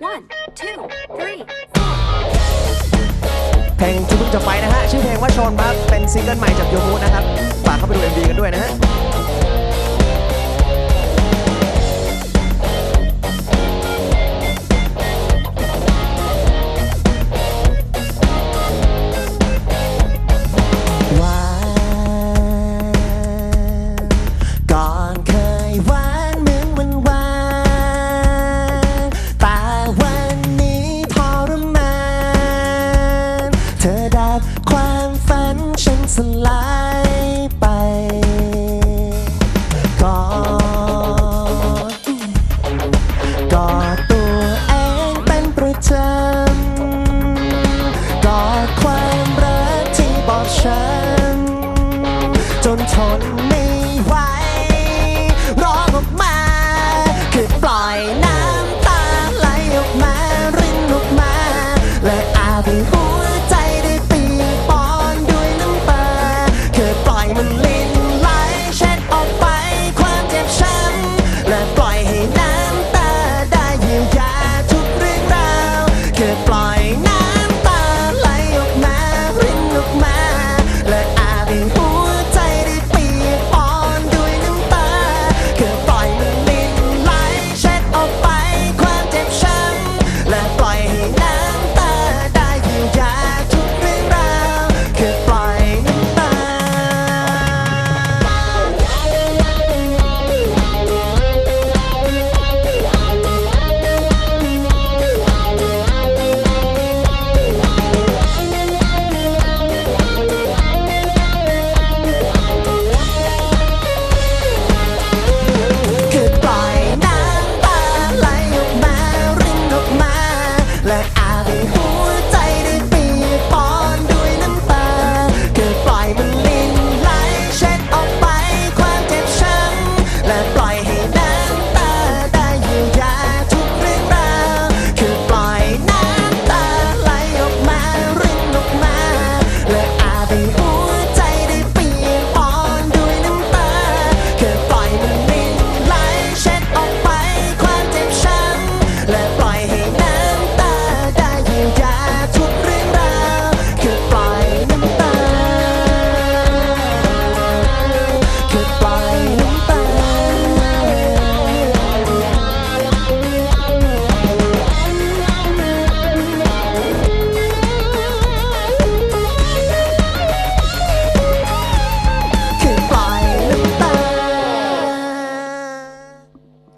One, two, three. เพลงที่เพิ่งจะไปนะฮะ ชื่อเพลงว่าชนครับเป็นซิงเกิลใหม่จากโยมูนะครับ ฝากเข้าไปดู MV กันด้วยนะฮะ ลายไปกอดกอดตัวเองเป็นประจำกอดความรักที่บอบช้ำจนทน home.